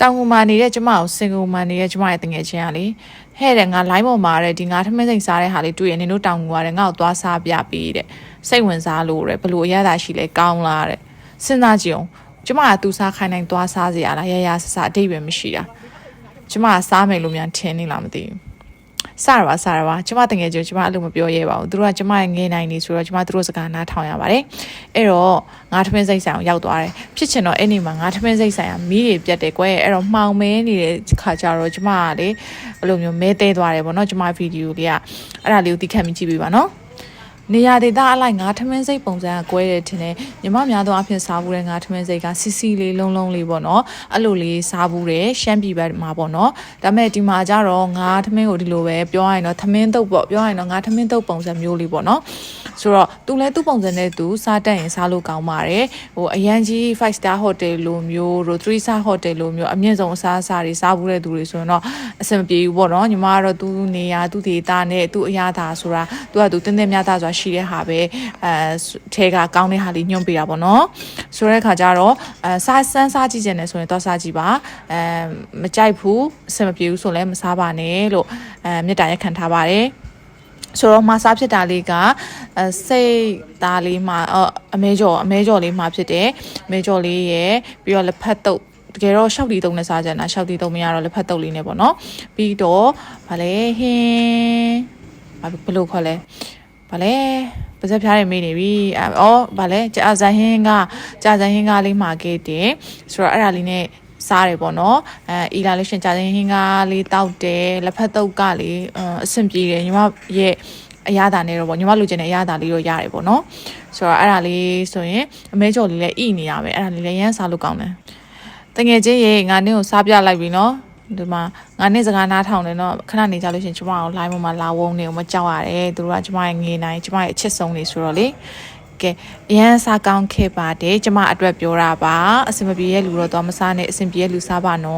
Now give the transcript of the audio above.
တောင်ငူမှာနေတဲ့ကျမကိုစင်ကူမှာနေတဲ့ကျမရဲ့တငယ်ချင်းကလေဟဲ့တဲ့ငါ line ပေါ်မှာတဲ့ဒီငါထမင်းစိတ်စားတဲ့ဟာလေးတွေ့ရင်နင်တို့တောင်ငူရတယ်ငါ့ကိုသွားစားပြပေးတဲ့စိတ်ဝင်စားလို့တဲ့ဘလို့အရသာရှိလဲကောင်းလားတဲ့စဉ်းစားကြည့်အောင်ကျမကသူစားခိုင်းတိုင်းသွားစားစီရလားရရဆဆအတိတ်ပဲမရှိတာကျမကစားမယ်လို့များထင်နေလားမသိဘူး စရပါစရပါကျမတငယ်ချင်းကျမအဲ့လိုမပြောရဲပါဘူးသူတို့ကကျမရဲ့ငယ်နိုင်နေဆိုတော့ကျမသူတို့စကားနားထောင်ရပါတယ်အဲ့တော့ငါထမင်းစိတ်ဆိုင်အောင်ရောက်သွားတယ်ဖြစ်ချင်တော့အဲ့ဒီမှာငါထမင်းစိတ်ဆိုင်ကမီးတွေပြတ်တယ်ကွယ်အဲ့တော့မှောင်မဲနေတဲ့ခါကျတော့ကျမကလေအဲ့လိုမျိုးမဲတဲသွားတယ်ပေါ့နော်ကျမဗီဒီယိုလေးကအဲ့ဒါလေးကိုသိခံမိကြည့်ပေးပါနော် နေရာဒေသအလိုက်ငါထမင်းစိတ်ပုံစံကကွဲတယ်ထင်တယ်ညီမများသောအဖြစ်စားဘူးတဲ့ငါထမင်းစိတ်ကစီစီလေးလုံးလုံးလေးပေါ့နော်အဲ့လိုလေးစားဘူးတယ်ရှမ်းပြည်ဘက်မှာပေါ့နော်ဒါပေမဲ့ဒီမှာကျတော့ငါထမင်းကိုဒီလိုပဲပြောရရင်တော့ထမင်းတုပ်ပေါ့ပြောရရင်တော့ငါထမင်းတုပ်ပုံစံမျိုးလေးပေါ့နော် ဆိုတော့သူလဲသူ့ပုံစံနဲ့သူစားတတ်ရင်စားလို့ကောင်းပါတယ်ဟိုအရန်ကြီး5 star hotel လိုမျိုးတို့3 star hotel လိုမျိုးအမြင့်ဆုံးအစားအစာတွေစားဘူးတဲ့သူတွေဆိုရင်တော့အဆင်မပြေဘူးပေါ့နော်ညီမကတော့သူ့နေရာသူ့ဒေတာနဲ့သူ့အရာသာဆိုတာသူကသူတင်းတင်းမြတ်သားဆိုတာရှိတဲ့ဟာပဲအဲထဲကကောင်းတဲ့ဟာလေးညွှန်ပေးတာပေါ့နော်ဆိုတဲ့ခါကျတော့အဲစားစမ်းစားကြည့်ကြတယ်ဆိုရင်တော့စားကြည့်ပါအဲမကြိုက်ဘူးအဆင်မပြေဘူးဆိုလည်းမစားပါနဲ့လို့အဲမေတ္တာရက်ခံထားပါတယ် ဆိုတော့မစားဖြစ်တာလေးကအဲစိတ်သားလေးမှာအအမဲကြော်အမဲကြော်လေးမှာဖြစ်တယ်အမဲကြော်လေးရယ်ပြီးတော့လက်ဖက်တုပ်တကယ်တော့ရှောက်တီတုံးနဲ့စားကြတာရှောက်တီတုံးမရတော့လက်ဖက်တုပ်လေးနဲ့ပေါ့နော်ပြီးတော့ဗာလဲဟင်းဘာဘယ်လိုခေါ်လဲဗာလဲပါဇက်ဖျားတွေမေးနေပြီအော်ဗာလဲကြာဇန်ဟင်းကကြာဇန်ဟင်းကလေးမှာခဲ့တယ်ဆိုတော့အဲ့ဒါလေးနဲ့ စားတယ်ပေါ့နော်အဲအီလာလို့ရှရင်ကြာချင်းဟင်းကားလေးတောက်တယ်လက်ဖက်တုပ်ကလေးအဆင်ပြေတယ်ညီမရဲ့အရသာနဲ့တော့ပေါ့ညီမလူချင်တဲ့အရသာလေးတော့ရတယ်ပေါ့နော်ဆိုတော့အဲ့ဒါလေးဆိုရင်အမဲကြော်လေးလည်းဣနေရမယ်အဲ့ဒါလေးလည်းရမ်းစားလို့ကောင်းတယ်တငယ်ချင်းရေငါနင်းကိုစားပြလိုက်ပြီနော်ဒီမှာငါနဲ့စကားနားထောင်နေတော့ခဏနေကြလို့ရှရင်ကျမအောင် line ပေါ်မှာလာဝုန်းနေကိုမကြောက်ရတယ်သူတို့ကကျမရဲ့ငေးနိုင်ကျမရဲ့အချစ်ဆုံးနေဆိုတော့လေ ကဲအရန်စားကောင်းခဲ့ပါတယ်ကျမအတွက်ပြောတာပါအဆင်မပြေရဲ့လူတော့တော့မစားနဲ့အဆင်ပြေရဲ့လူစားပါနော်